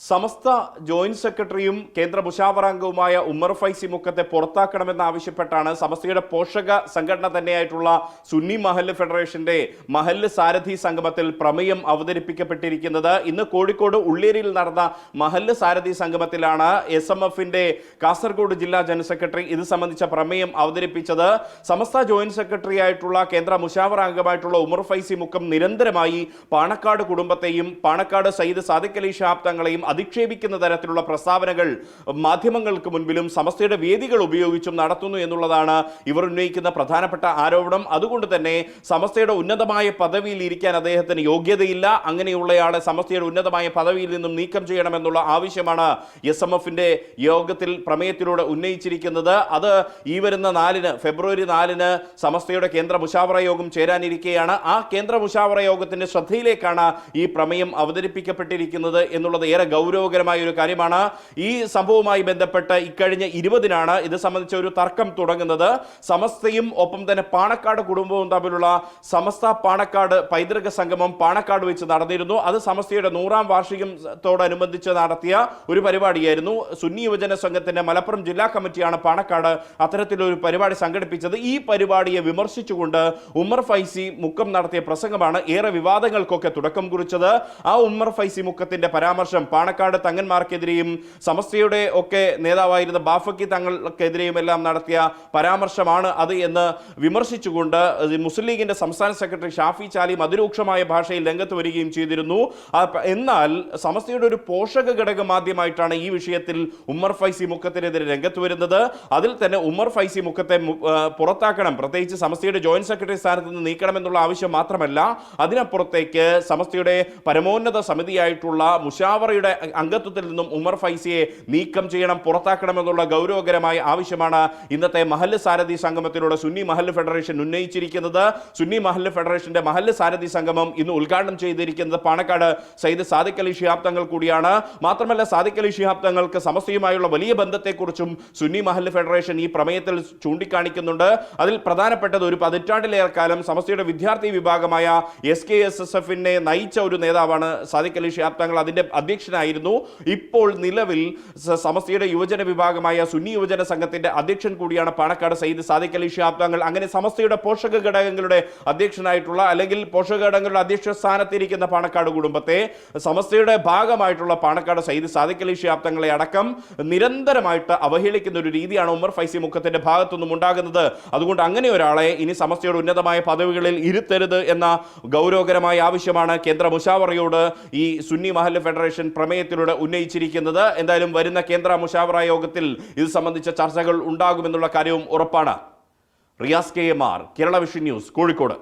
സമസ്ത joint സെക്രട്ടറിയും കേന്ദ്ര മുഷാവറാംഗവുമായ ഉമ്മർ ഫൈസി മുക്കത്തെ പുറത്താക്കണമെന്നാവശ്യപ്പെട്ടാണ് സമസ്തയുടെ പോഷക സംഘടന തന്നെയായിട്ടുള്ള സുന്നി മഹല്ല് ഫെഡറേഷന്റെ മഹല്ല് സാരഥി സംഗമത്തിൽ പ്രമേയം അവതരിപ്പിക്കപ്പെട്ടിരിക്കുന്നത്. ഇന്ന് കോഴിക്കോട് ഉള്ളേരിയിൽ നടന്ന മഹല്ല് സാരഥി സംഗമത്തിലാണ് എസ് എം എഫിന്റെ കാസർഗോഡ് ജില്ലാ ജനറൽ സെക്രട്ടറി ഇത് സംബന്ധിച്ച പ്രമേയം അവതരിപ്പിച്ചത്. സമസ്ത ജോയിന്റ് സെക്രട്ടറി ആയിട്ടുള്ള കേന്ദ്ര മുഷാവറാംഗമായിട്ടുള്ള ഉമർ ഫൈസി മുക്കം നിരന്തരമായി പാണക്കാട് കുടുംബത്തെയും പാണക്കാട് സയ്യിദ് സാദിഖ് അലി ഷാബ് തങ്ങളെയും അധിക്ഷേപിക്കുന്ന തരത്തിലുള്ള പ്രസ്താവനകൾ മാധ്യമങ്ങൾക്ക് മുൻപിലും സമസ്തയുടെ വേദികൾ ഉപയോഗിച്ചും നടത്തുന്നു എന്നുള്ളതാണ് ഇവർ ഉന്നയിക്കുന്ന പ്രധാനപ്പെട്ട ആരോപണം. അതുകൊണ്ട് തന്നെ സമസ്തയുടെ ഉന്നതമായ പദവിയിൽ ഇരിക്കാൻ അദ്ദേഹത്തിന് യോഗ്യതയില്ല. അങ്ങനെയുള്ളയാളെ സമസ്തയുടെ ഉന്നതമായ പദവിയിൽ നിന്നും നീക്കം ചെയ്യണമെന്നുള്ള ആവശ്യമാണ് എസ് എം എഫിന്റെ യോഗത്തിൽ പ്രമേയത്തിലൂടെ ഉന്നയിച്ചിരിക്കുന്നത്. അത് ഈ വരുന്ന നാലിന് ഫെബ്രുവരി നാലിന് സമസ്തയുടെ കേന്ദ്ര മുഷാവറ യോഗം ചേരാനിരിക്കെയാണ്. ആ കേന്ദ്ര മുഷാവറ യോഗത്തിന്റെ ശ്രദ്ധയിലേക്കാണ് ഈ പ്രമേയം അവതരിപ്പിക്കപ്പെട്ടിരിക്കുന്നത് എന്നുള്ളത് ഏറെ ഗൗരവകരമായ ഒരു കാര്യമാണ്. ഈ സംഭവവുമായി ബന്ധപ്പെട്ട് ഇക്കഴിഞ്ഞ ഇരുപതിനാണ് ഇത് സംബന്ധിച്ച ഒരു തർക്കം തുടങ്ങുന്നത്. സമസ്തയും ഒപ്പം തന്നെ പാണക്കാട് കുടുംബവും തമ്മിലുള്ള സമസ്ത പാണക്കാട് പൈതൃക സംഗമം പാണക്കാട് വെച്ച് നടന്നിരുന്നു. അത് സമസ്തയുടെ നൂറാം വാർഷികത്തോടനുബന്ധിച്ച് നടത്തിയ ഒരു പരിപാടിയായിരുന്നു. സുന്നി യുവജന സംഘത്തിന്റെ മലപ്പുറം ജില്ലാ കമ്മിറ്റിയാണ് പാണക്കാട് അത്തരത്തിലൊരു പരിപാടി സംഘടിപ്പിച്ചത്. ഈ പരിപാടിയെ വിമർശിച്ചുകൊണ്ട് ഉമ്മർ ഫൈസി മുക്കം നടത്തിയ പ്രസംഗമാണ് ഏറെ വിവാദങ്ങൾക്കൊക്കെ തുടക്കം കുറിച്ചത്. ആ ഉമ്മർ ഫൈസി മുക്കത്തിന്റെ പരാമർശം പാണക്കാട് തങ്ങന്മാർക്കെതിരെയും സമസ്തയുടെ ഒക്കെ നേതാവായിരുന്ന ബാഫക്കി തങ്ങൾക്കെതിരെയും എല്ലാം നടത്തിയ പരാമർശമാണ് അത് എന്ന് വിമർശിച്ചുകൊണ്ട് മുസ്ലിം ലീഗിന്റെ സംസ്ഥാന സെക്രട്ടറി ഷാഫി ചാലിം അതിരൂക്ഷമായ ഭാഷയിൽ രംഗത്ത് വരികയും ചെയ്തിരുന്നു. എന്നാൽ സമസ്തയുടെ ഒരു പോഷക ഘടക മാധ്യമായിട്ടാണ് ഈ വിഷയത്തിൽ ഉമ്മർ ഫൈസി മുഖത്തിനെതിരെ രംഗത്ത് വരുന്നത്. അതിൽ തന്നെ ഉമ്മർ ഫൈസി മുഖത്തെ പുറത്താക്കണം. പ്രത്യേകിച്ച് സമസ്തയുടെ ജോയിന്റ് സെക്രട്ടറി സ്ഥാനത്ത് നിന്ന് നീക്കണമെന്നുള്ള ആവശ്യം മാത്രമല്ല അതിനപ്പുറത്തേക്ക് സമസ്തയുടെ പരമോന്നത സമിതിയായിട്ടുള്ള മുഷാവറയുടെ അംഗത്വത്തിൽ നിന്നും ഉമർ ഫൈസിയെ നീക്കം ചെയ്യണം പുറത്താക്കണമെന്നുള്ള ഗൗരവകരമായ ആവശ്യമാണ് ഇന്നത്തെ മഹല്ല് സാരഥി സംഗമത്തിലൂടെ സുന്നി മഹല്ല് ഫെഡറേഷൻ ഉന്നയിച്ചിരിക്കുന്നത്. സുന്നി മഹല്ല് ഫെഡറേഷന്റെ മഹല്ല് സാരഥി സംഗമം ഇന്ന് ഉദ്ഘാടനം ചെയ്തിരിക്കുന്നത് പാണക്കാട് സയ്യിദ് സാദിഖ് അലി ഷിഹാബ് തങ്ങൾ കൂടിയാണ്. മാത്രമല്ല സാദിഖ് അലി ഷിഹാബ് തങ്ങൾക്ക് സമസ്തയുമായുള്ള വലിയ ബന്ധത്തെക്കുറിച്ചും സുന്നി മഹല്ല് ഫെഡറേഷൻ ഈ പ്രമേയത്തിൽ ചൂണ്ടിക്കാണിക്കുന്നുണ്ട്. അതിൽ പ്രധാനപ്പെട്ടത് ഒരു പതിറ്റാണ്ടിലേറെ കാലം സമസ്തയുടെ വിദ്യാർത്ഥി വിഭാഗമായ എസ് കെ എസ് എസ് എഫിനെ നയിച്ച ഒരു നേതാവാണ് സാദിഖ് അലി ഷിഹാബ് തങ്ങൾ. അതിന്റെ അധ്യക്ഷനായിരുന്നു ഇപ്പോൾ നിലവിൽ സമസ്തയുടെ യുവജന വിഭാഗമായ സുന്നി യുവജന സംഘത്തിന്റെ അധ്യക്ഷൻ കൂടിയാണ് പാണക്കാട് സയ്യിദ് സാദിഖ് അലി ഷിഹാബ് തങ്ങൾ അങ്ങനെ സമസ്തയുടെ പോഷക ഘടകങ്ങളുടെ അധ്യക്ഷനായിട്ടുള്ള അല്ലെങ്കിൽ പോഷക ഘടകങ്ങളുടെ അധ്യക്ഷ സ്ഥാനത്തിരിക്കുന്ന പാണക്കാട് കുടുംബത്തെ സമസ്തയുടെ ഭാഗമായിട്ടുള്ള പാണക്കാട് സയ്യിദ് സാദിഖ് അലി ഷിഹാബ് തങ്ങളെ അടക്കം നിരന്തരമായിട്ട് അവഹേളിക്കുന്ന ഒരു രീതിയാണ് ഉമർ ഫൈസി മുഖത്തിന്റെ ഭാഗത്തുനിന്നും ഉണ്ടാകുന്നത്. അതുകൊണ്ട് അങ്ങനെ ഒരാളെ ഇനി സമസ്തയുടെ ഉന്നതമായ പദവികളിൽ ഇരുത്തരുത് എന്ന ഗൗരവകരമായ ആവശ്യമാണ് കേന്ദ്ര മുഷാവറയോട് ഈ സുന്നി മഹല്ല് ഫെഡറേഷൻ പ്രമേയത്തിലൂടെ ഉന്നയിച്ചിരിക്കുന്നത്. എന്തായാലും വരുന്ന കേന്ദ്ര മുഷാവറ യോഗത്തിൽ ഇത് സംബന്ധിച്ച ചർച്ചകൾ ഉണ്ടാകുമെന്നുള്ള കാര്യവും ഉറപ്പാണ്. Riyas K M R Kerala vision news Kozhikode.